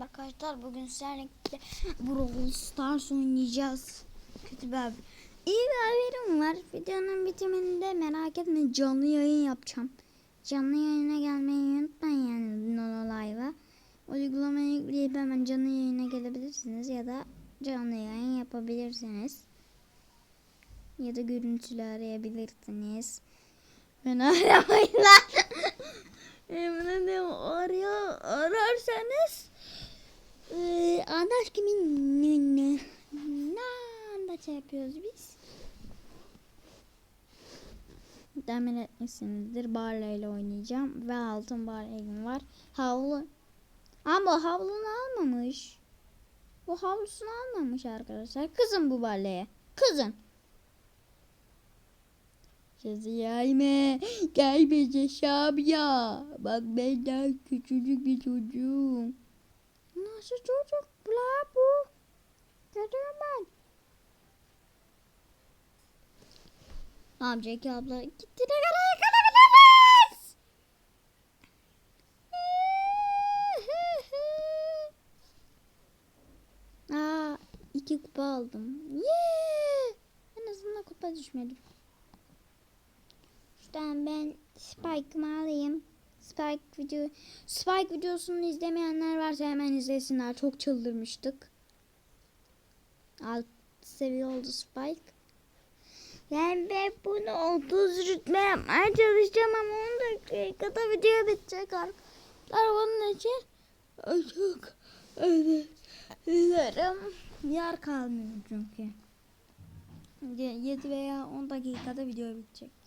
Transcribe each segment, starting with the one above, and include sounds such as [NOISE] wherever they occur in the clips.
Arkadaşlar bugün sizlerle Brawl Stars oynayacağız. Kötü bir haber. İyi bir haberim var. Videonun bitiminde merak etme canlı yayın yapacağım. Canlı yayına gelmeyi unutmayın yani Nono Live'a. Uygulamayı yükleyip hemen canlı yayına gelebilirsiniz ya da canlı yayın yapabilirsiniz. Ya da görüntülü arayabilirsiniz. Ben aramayın lan. [LAUGHS] Emin ederim arıyor, ararsanız Anaş kimin ne şey yapıyoruz biz? Tahmin etmişsinizdir. Barley ile oynayacağım ve altın Barley'im var. Havlu. Ama havlunu almamış. Bu havlusunu almamış arkadaşlar. Kızın bu Barley'e. Kızın. Sesi gelme. Gelme Şam ya. Bak ben daha küçücük bir çocuğum. Nasıl çocuk la bu? Görüyorum ben. Amcaki abla gitti ne kadar yakalayabiliriz? [LAUGHS] Aa, iki kupa aldım. Yeah! En azından kupa düşmedim. Şuradan ben Spike'ımı alayım. Spike video Spike videosunu izlemeyenler varsa hemen izlesinler. Çok çıldırmıştık. Alt seviye oldu Spike. Yani ben bunu 30 rütbe yapmaya çalışacağım ama 10 dakikada video bitecek arkadaşlar. Onun için çok dilerim. Yer kalmıyor çünkü. 7 veya 10 dakikada video bitecek.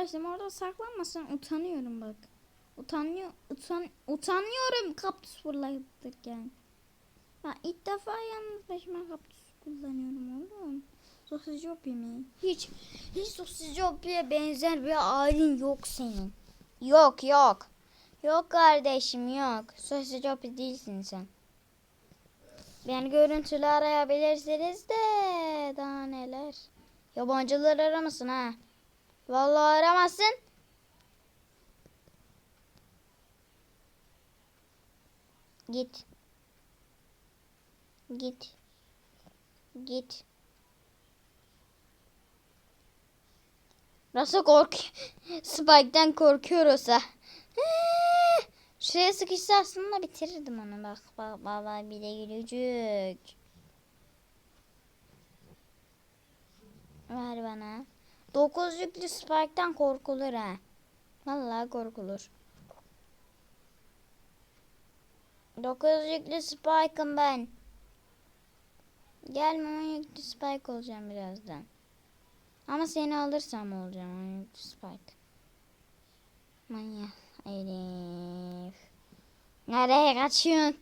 Arkadaşlar orada saklanmasın utanıyorum bak. Utanıyor, utan, utanıyorum kaktüs fırlatırken. Ben ilk defa yalnız başıma kaktüs kullanıyorum oğlum. Sosyopi mi? Hiç, hiç sosyopiye benzer bir halin yok senin. Yok yok. Yok kardeşim yok. Sosyopi değilsin sen. Beni görüntülü arayabilirsiniz de daha neler. Yabancılar aramasın ha. Vallahi aramazsın. Git. Git. Git. Nasıl kork? [LAUGHS] Spike'den korkuyorsa. Şuraya sıkışsa aslında bitirirdim onu bak. Bak baba bir de gülücük. Ver bana. Dokuz yüklü Spike'den korkulur ha. Vallahi korkulur. Dokuz yüklü Spike'ım ben. Gelme on yüklü Spike olacağım birazdan. Ama seni alırsam olacağım on yüklü Spike. Manyak Elif. Nereye kaçıyorsun?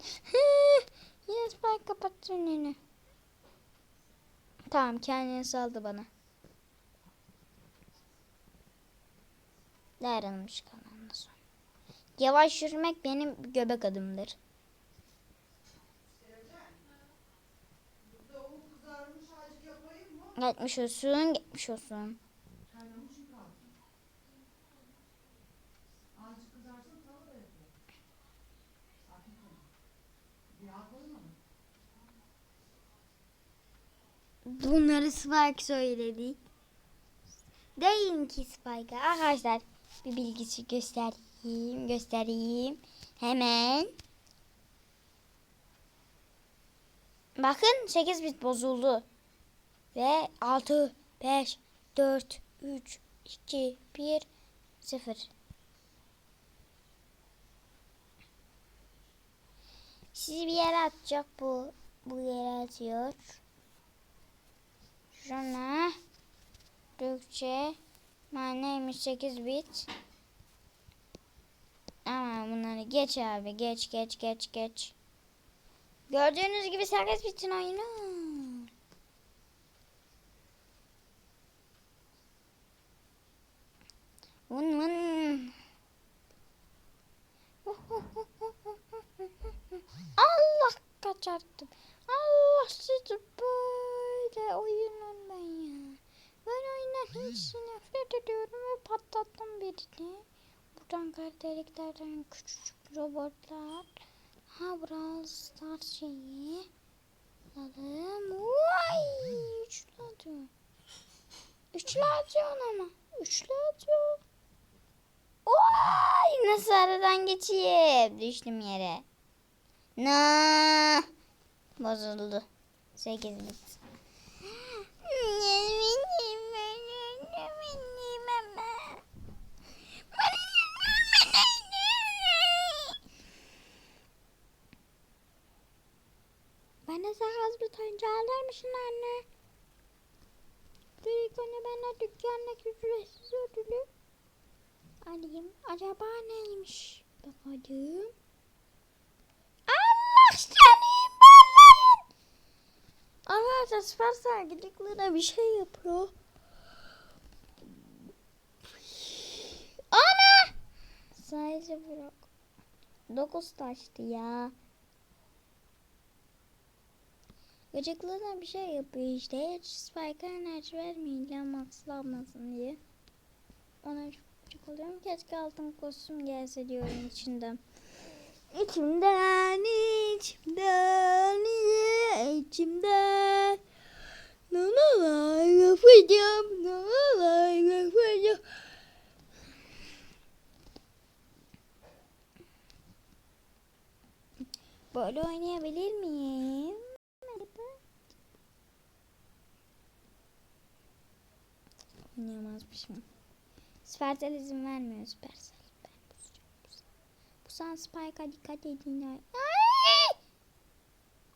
[LAUGHS] Yine Spike kapattı önünü. Tamam kendini saldı bana. Ayrılmış kalandan sonra. Yavaş yürümek benim göbek adımdır. Gitmiş olsun, gitmiş olsun. Bunları Spike söyledi. Değil ki Spike'a. Arkadaşlar bir bilgisi göstereyim. Göstereyim. Hemen. Bakın 8 bit bozuldu. Ve 6, 5, 4, 3, 2, 1, 0. Sizi bir yere atacak bu. Bu yere atıyor. Şuna. Türkçe. Neymiş 8 bit. Ama bunları geç abi. Geç geç geç geç. Gördüğünüz gibi 8 bitin oyunu. Vın vın. [LAUGHS] Allah kaçarttım. Allah sizi böyle oyun oynar. hiç nefret ediyorum ve patlattım birini. Buradan kara deliklerden küçücük robotlar. Ha Brawl Stars şeyi. Alalım. Vay! Üçlü atıyor. Üçlü atıyor ama. Üçlü atıyor. Vay! Nasıl aradan geçeyim? Düştüm yere. Na! Bozuldu. 8 bit. [GASPS] Bana sakız bir tane alır mısın anne? Anne bana dükkandaki ücretsiz ödülü alayım. Acaba neymiş? Bakalım. Allah seni ballayın. Arkadaşlar Süperstar gıcıklığına bir şey yapıyor. Ana! Sadece bırak. Dokuz taştı ya. Gıcıklığına bir şey yapıyor işte. Hiç Spike'a enerji vermeyin maxlanmasın diye. Ona çok gıcık oluyorum. Keşke altın kostüm gelse diyorum içinden. İçimden, içimden, içimden. La la la yapacağım, la la la yapacağım. Böyle oynayabilir miyim? Oynayamazmışım. Süpersel izin vermiyor Süpersel. Bu sana Spike'a dikkat edin. Ay.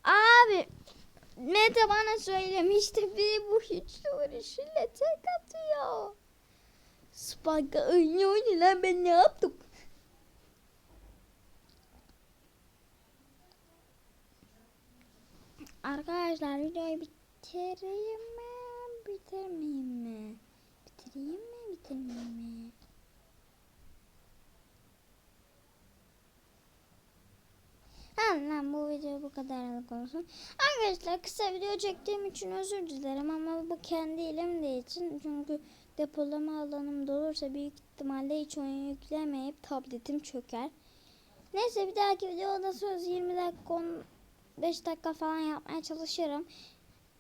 Abi Mete bana söylemişti bir bu hiç uğraşıyla tek atıyor. Spike'a oynuyor lan ben ne yaptım? Arkadaşlar videoyu bitireyim mi? Bitirmeyeyim mi? Bitireyim mi? Bitirmeyeyim mi? Lan bu video bu kadarlık olsun. Arkadaşlar kısa video çektiğim için özür dilerim ama bu kendi elimde için çünkü depolama alanım dolursa büyük ihtimalle hiç oyun yüklemeyip tabletim çöker. Neyse bir dahaki videoda söz 20 dakika 15 dakika falan yapmaya çalışırım.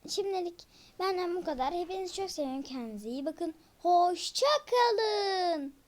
Şimdilik benden bu kadar. Hepinizi çok seviyorum. Kendinize iyi bakın. Hoşça kalın.